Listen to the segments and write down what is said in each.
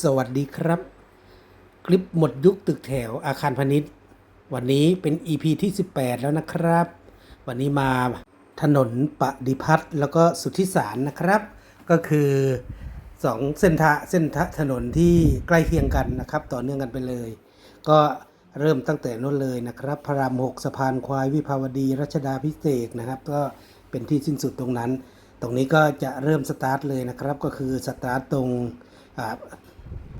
สวัสดีครับ คลิปหมดยุคตึกแถวอาคารพาณิชย์ วันนี้เป็น EP ที่ 18 แล้วนะครับ วันนี้มาถนนปฏิพัฒน์แล้วก็สุทธิสารนะครับ ก็คือสองเส้นทางเส้นทางถนนที่ใกล้เคียงกันนะครับ ต่อเนื่องกันไปเลย ก็เริ่มตั้งแต่นู้นเลยนะครับ พระรามหกสะพานควายวิภาวดีรัชดาพิเศษนะครับ ก็เป็นที่สิ้นสุดตรงนั้น ตรงนี้ก็จะเริ่มสตาร์ทเลยนะครับ ก็คือสตาร์ทตรง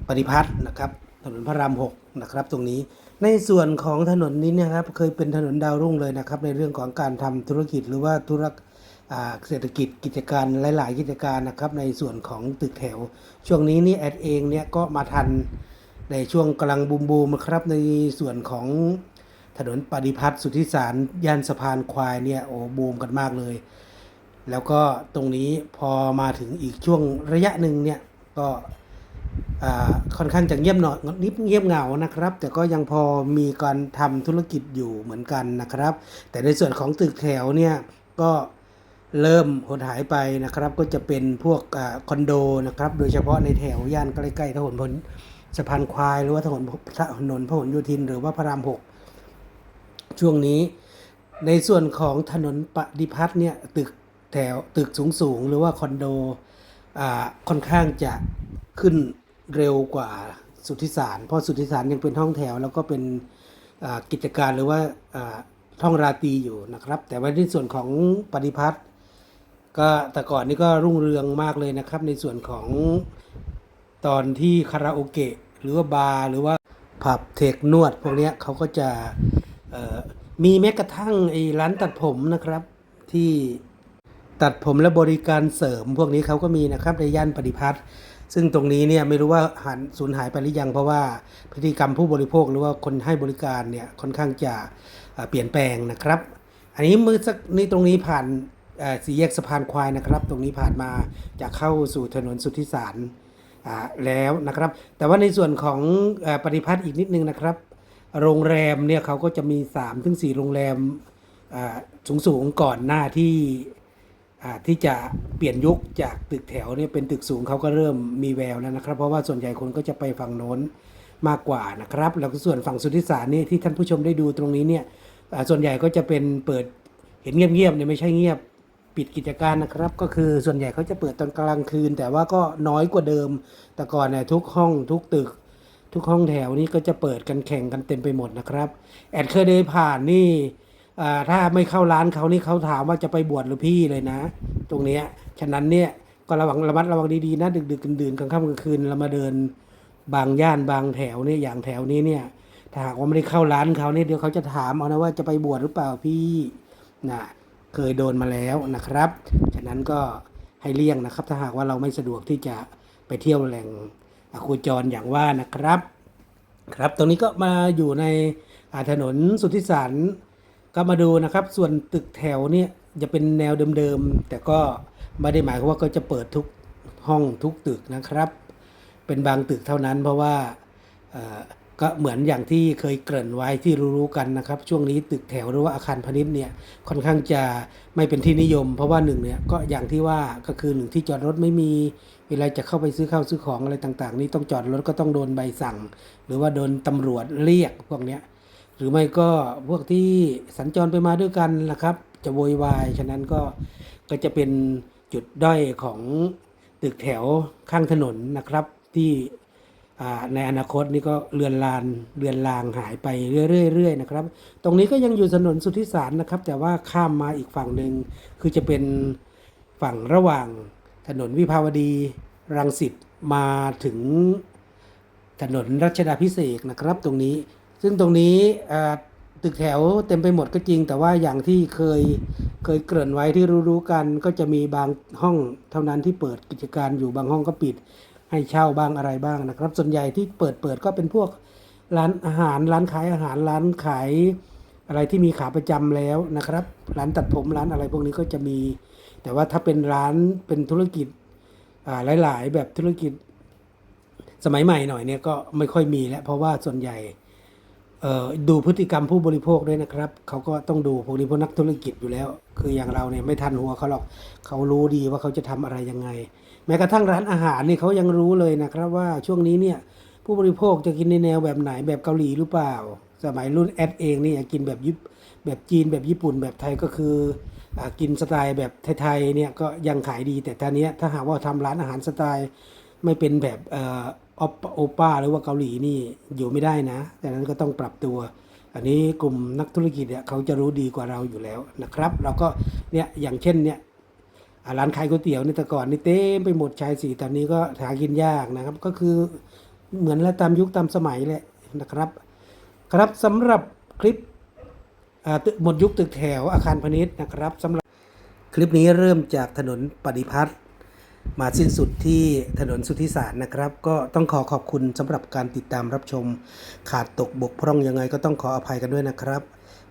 ปฏิพัฒน์นะครับ ถนนพระรามหกนะครับ ตรงนี้ในส่วนของถนนนี้นยครับ เคยเป็นถนนดาวรุ่งเลยนะครับ ในเรื่องของการทำธุรกิจหรือว่าธุรกเศรษฐกิจกิจการหลาย ๆ กิจการนะครับ ในส่วนของตึกแถว ช่วงนี้นี่แอดเองเนี่ยก็มาทันในช่วงกำลังบูมบูมครับในส่วนของถนนปฏิพัฒน์สุทธิสารย่านสะพานควายเนี่ยโอ้บูมกันมากเลย แล้วก็ตรงนี้พอมาถึงอีกช่วงระยะหนึ่งเนี่ยก็ ค่อนข้างจะเงียบหน่อยนิบเงียบเหงานะครับ แต่ก็ยังพอมีการทำธุรกิจอยู่เหมือนกันนะครับ แต่ในส่วนของตึกแถวเนี่ยก็เริ่มหดหายไปนะครับ ก็จะเป็นพวกอคอนโดนะครับ โดยเฉพาะในแถวย่านใกล้ๆถนนพลสะพานควาย หรือว่าถนนถนนพหลโยธิน หรือว่าพระรามหกช่วงนี้ ในส่วนของถนนปฏิพัฒน์เนี่ยตึกแถวตึกสูงๆหรือว่าคอนโดค่อนข้างจะขึ้น เร็วกว่าสุทธิสาร เพราะสุทธิสารยังเป็นห้องแถว แล้วก็เป็นกิจการหรือว่าท่องราตรีอยู่นะครับ แต่ว่าในส่วนของปฏิพัฒน์ก็แต่ก่อนนี้ก็รุ่งเรืองมากเลยนะครับ ในส่วนของตอนที่คาราโอเกะหรือว่าบาร์หรือว่าผับเทคนวด พวกนี้เขาก็จะมีแม้กระทั่งไอ้ร้านตัดผมนะครับที่ตัดผมและบริการเสริมพวกนี้เขาก็มีนะครับในย่านปฏิพัฒน์ ซึ่งตรงนี้เนี่ยไม่รู้ว่าหันสูญหายไปหรือยัง เพราะว่าพฤติกรรมผู้บริโภคหรือว่าคนให้บริการเนี่ยค่อนข้างจะเปลี่ยนแปลงนะครับ อันนี้มือสักนี่ตรงนี้ผ่านเสี่แยกสะพานควายนะครับ ตรงนี้ผ่านมาจะเข้าสู่ถนนสุทธิสารแล้วนะครับ แต่ว่าในส่วนของอปฏิพัฒน์อีกนิดนึงนะครับ โรงแรมเนี่ยเขาก็จะมี3ถึง4โรงแรมสูงสูงๆก่อนหน้าที่ ที่จะเปลี่ยนยุคจากตึกแถวเนี่ยเป็นตึกสูงเขาก็เริ่มมีแววแล้วนะครับ เพราะว่าส่วนใหญ่คนก็จะไปฝั่งโน้นมากกว่านะครับ แล้วก็ส่วนฝั่งสุทธิสารนี่ที่ท่านผู้ชมได้ดูตรงนี้เนี่ยส่วนใหญ่ก็จะเป็นเปิดเห็นเงียบๆเนี่ยไม่ใช่เงียบปิดกิจการนะครับ ก็คือส่วนใหญ่เขาจะเปิดตอนกลางคืน แต่ว่าก็น้อยกว่าเดิม แต่ก่อนเนี่ยทุกห้องทุกตึก ทุกห้องแถวนี่ก็จะเปิดกันแข่งกันเต็มไปหมดนะครับแอดเคยเดินผ่านนี่ ถ้าไม่เข้าร้านเขานี่เขาถามว่าจะไปบวชหรือพี่เลยนะ ตรงเนี้ยฉะนั้นเนี่ยก็ระวังระมัดระวังดีๆนะดึกดึกๆดื่นกลางค่ำกลางคืนเรามาเดินบางย่านบางแถวเนี่ยอย่างแถวนี้เนี่ยถ้าหากว่าไม่ได้เข้าร้านเขาเนี่ยเดี๋ยวเขาจะถามเอานะว่าจะไปบวชหรือเปล่าพี่นะเคยโดนมาแล้วนะครับ ฉะนั้นก็ให้เลี่ยงนะครับ ถ้าหากว่าเราไม่สะดวกที่จะไปเที่ยวแหล่งอะโคจรอย่างว่านะครับ ครับตรงนี้ก็มาอยู่ในถนนสุทธิสาร ก็มาดูนะครับ ส่วนตึกแถวเนี่ยจะเป็นแนวเดิมๆ แต่ก็ไม่ได้หมายความว่าก็จะเปิดทุกห้องทุกตึกนะครับ เป็นบางตึกเท่านั้น เพราะว่าก็เหมือนอย่างที่เคยเกริ่นไว้ที่รู้ๆกันนะครับ ช่วงนี้ตึกแถวหรือว่าอาคารพาณิชย์เนี่ยค่อนข้างจะไม่เป็นที่นิยม เพราะว่าหนึ่งเนี่ยก็อย่างที่ว่าก็คือหนึ่งที่จอดรถไม่มีเวลาจะเข้าไปซื้อข้าวซื้อของอะไรต่าง ๆ นี่ต้องจอดรถก็ต้องโดนใบสั่ง หรือว่าโดนตำรวจเรียกพวกเนี้ย หรือไม่ก็พวกที่สัญจรไปมาด้วยกันนะครับ จะโวยวาย ฉะนั้นก็ก็จะเป็นจุดด้อยของตึกแถวข้างถนนนะครับที่ในอนาคตนี่ก็เลือนลานเลือนลางหายไปเรื่อยๆนะครับ ตรงนี้ก็ยังอยู่ถนนสุทธิสารนะครับ แต่ว่าข้ามมาอีกฝั่งหนึ่งคือจะเป็นฝั่งระหว่างถนนวิภาวดีรังสิตมาถึงถนนรัชดาพิเศษกนะครับ ตรงนี้ ซึ่งตรงนี้ตึกแถวเต็มไปหมดก็จริง แต่ว่าอย่างที่เคยเคยเกริ่นไว้ที่รู้ๆกันก็จะมีบางห้องเท่านั้นที่เปิดกิจการอยู่บางห้องก็ปิดให้เช่าบ้างอะไรบ้างนะครับ ส่วนใหญ่ที่เปิดเปิดก็เป็นพวกร้านอาหารร้านขายอาหารร้านขายอะไรที่มีขาประจำแล้วนะครับ ร้านตัดผมร้านอะไรพวกนี้ก็จะมี แต่ว่าถ้าเป็นร้านเป็นธุรกิจหลาย ๆ แบบธุรกิจสมัยใหม่หน่อยเนี่ยก็ไม่ค่อยมีแล้วเพราะว่าส่วนใหญ่ ดูพฤติกรรมผู้บริโภคด้วยนะครับ เขาก็ต้องดูพวกนี้พวกนักธุรกิจอยู่แล้ว คืออย่างเราเนี่ยไม่ทันหัวเขาหรอกเขารู้ดีว่าเขาจะทำอะไรยังไง แม้กระทั่งร้านอาหารนี่เขายังรู้เลยนะครับว่าช่วงนี้เนี่ยผู้บริโภคจะกินในแนวแบบไหนแบบเกาหลีหรือเปล่า สมัยรุ่นแอดเองนี่กินแบบยิปแบบจีนแบบญี่ปุ่นแบบไทยก็คืออกินสไตล์แบบไทยๆเนี่ยก็ยังขายดีแต่ตอนนี้ถ้าหากว่าทำร้านอาหารสไตล์ไม่เป็นแบบ อปโอป้าหรือว่าเกาหลีนี่อยู่ไม่ได้นะดังนั้นก็ต้องปรับตัว อันนี้กลุ่มนักธุรกิจเนี่ยเขาจะรู้ดีกว่าเราอยู่แล้วนะครับ เราก็เนี่ยอย่างเช่นเนี่ยร้านขายก๋วยเตี๋ยวนี่แต่ก่อนนี่เต็มไปหมดชายสีตอนนี้ก็หากินยากนะครับ ก็คือเหมือนและตามยุคตามสมัยแหละนะครับ ครับสำหรับคลิปตึกหมดยุคตึกแถวอาคารพาณิชย์นะครับสำหรับคลิปนี้เริ่มจากถนนปฏิพัฒน์ มาสิ้นสุดที่ถนนสุทธิสารนะครับ ก็ต้องขอขอบคุณสำหรับการติดตามรับชม ขาดตกบกพร่องยังไงก็ต้องขออภัยกันด้วยนะครับ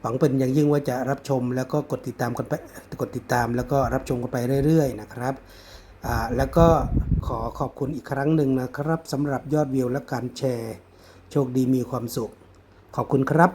หวังเป็นอย่างยิ่งว่าจะรับชมแล้วก็กดติดตามกันไปกดติดตามแล้วก็รับชมกันไปเรื่อยๆนะครับอ่าแล้วก็ขอขอบคุณอีกครั้งหนึ่งนะครับสำหรับยอดวิวและการแชร์ โชคดีมีความสุข ขอบคุณครับ